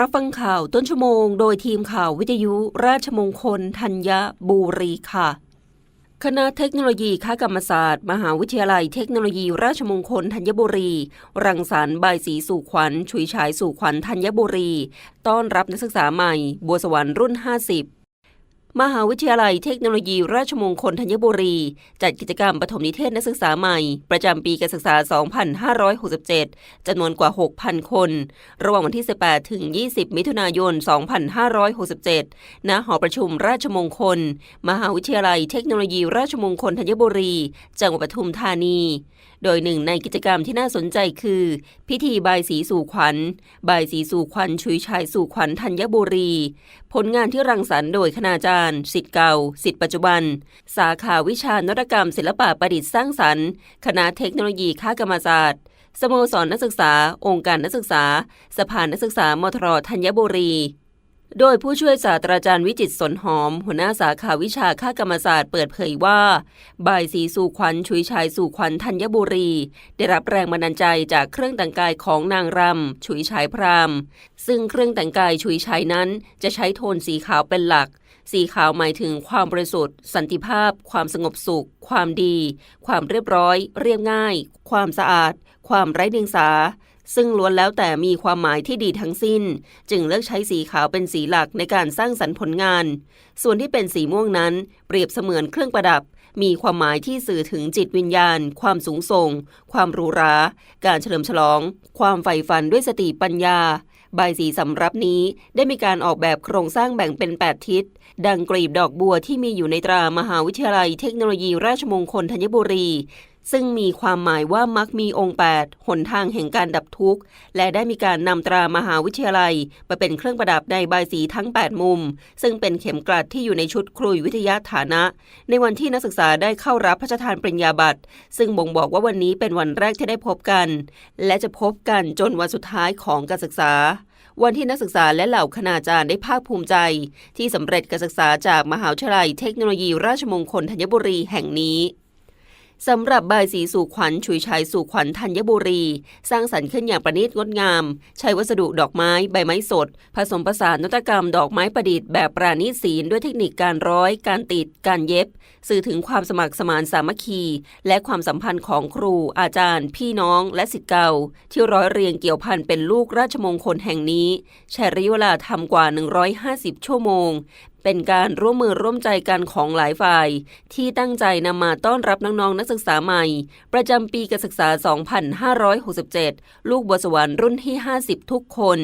รับฟังข่าวต้นชั่วโมง โดยทีมข่าววิทยุราชมงคลธัญบุรีค่ะ คณะเทคโนโลยีค้ากรรมศาสตร์ มหาวิทยาลัยเทคโนโลยีราชมงคลธัญบุรี รังสรรค์ใบสีสู่ขวัญ ชุยฉายสู่ขวัญธัญบุรี ต้อนรับนักศึกษาใหม่ บัวสวรรค์รุ่น 50 มหาวิทยาลัยเทคโนโลยีราชมงคลธัญบุรี จัดกิจกรรมปฐมนิเทศนักศึกษาใหม่ ประจำปีการศึกษา 2567 จำนวนกว่า 6,000 คน ระหว่างวันที่ 18 ถึง 20 มิถุนายน 2567 ณ หอประชุมราชมงคล มหาวิทยาลัยเทคโนโลยีราชมงคลธัญบุรี จังหวัดปทุมธานี โดยหนึ่งในกิจกรรมที่น่าสนใจคือ พิธีบายสีสู่ขวัญบายสีสู่ขวัญชุยชายสู่ขวัญธัญบุรี ผลงานที่รังสรรค์โดยคณาจารย์สิทธิ์เก่าสิทธิ์ปัจจุบัน สาขาวิชานวัตกรรม ศิลปะประดิษฐ์สร้างสรรค์ คณะเทคโนโลยีค้ากรรมศาสตร์สโมสรนักศึกษา องค์การนักศึกษา สภานักศึกษามทรธัญบุรี โดยผู้ช่วยศาสตราจารย์วิจิตสนหอม หัวหน้าสาขาวิชาค่ากรรมศาสตร์เปิดเผยว่า บายสีสู่ขวัญชุยชายสู่ขวัญธัญบุรี ได้รับแรงบันดาลใจจากเครื่องแต่งกายของนางรำฉุยฉายพรามซึ่งเครื่องแต่งกายฉุยฉายนั้นจะใช้โทนสีขาวเป็นหลัก สีขาวหมายถึงความบริสุทธิ์ สันติภาพ ความสงบสุข ความดี ความเรียบร้อย เรียบง่าย ความสะอาด ความไร้เดียงสา ซึ่งล้วนแล้วแต่มีความหมายที่ดีทั้งสิ้น จึงเลือกใช้สีขาวเป็นสีหลักในการสร้างสรรค์ผลงาน ส่วนที่เป็นสีม่วงนั้น เปรียบเสมือนเครื่องประดับ มีความหมายที่สื่อถึงจิตวิญญาณ ความสูงส่ง ความหรูหรา การเฉลิมฉลอง ความใฝ่ฝันด้วยสติปัญญา ใบสีสำรับนี้ได้มีการออกแบบโครงสร้างแบ่งเป็น 8 ทิศ ดังกรีบดอกบัวที่มีอยู่ในตรามหาวิทยาลัยเทคโนโลยีราชมงคลธัญบุรี ซึ่งมีความหมายว่ามักมีองค์ 8 หนทางแห่งการดับทุกข์ และได้มีการนำตรามหาวิทยาลัยมาเป็นเครื่องประดับในใบายสีทั้ง 8 มุม ซึ่งเป็นเข็มกลัดที่อยู่ในชุดครุยวิทยาฐานะ ในวันที่นักศึกษาได้เข้ารับพระราชทานปริญญาบัตร ซึ่งบ่งบอกว่าวันนี้เป็นวันแรกที่ได้พบกัน และจะพบกันจนวันสุดท้ายของการศึกษาวันที่นักศึกษาและเหล่าคณาจารย์ได้ภาคภูมิใจ ที่สำเร็จการศึกษาจากมหาวิทยาลัยเทคโนโลยีราชมงคลธัญบุรีแห่งนี้ สำหรับบายสีสู่ขวัญฉุยฉายสู่ขวัญธัญบุรี สร้างสรรค์ขึ้นอย่างประณีตงดงาม ใช้วัสดุดอกไม้ใบไม้สด ผสมผสานนวัตกรรมดอกไม้ประดิษฐ์แบบปราณีตศีลด้วยเทคนิคการร้อย การติด การเย็บ สื่อถึงความสมัครสมานสามัคคี และความสัมพันธ์ของครู อาจารย์ พี่น้อง และสิทธิ์เก่า ที่ร้อยเรียงเกี่ยวพันเป็นลูกราชมงคลแห่งนี้ใช้ระยะเวลาทำกว่า 150 ชั่วโมง เป็นการร่วมมือร่วมใจกันของหลายฝ่าย ที่ตั้งใจนำมาต้อนรับน้องๆ นักศึกษาใหม่ ประจำปีการศึกษา 2567 ลูกบัวสวรรค์รุ่นที่ 50 ทุกคน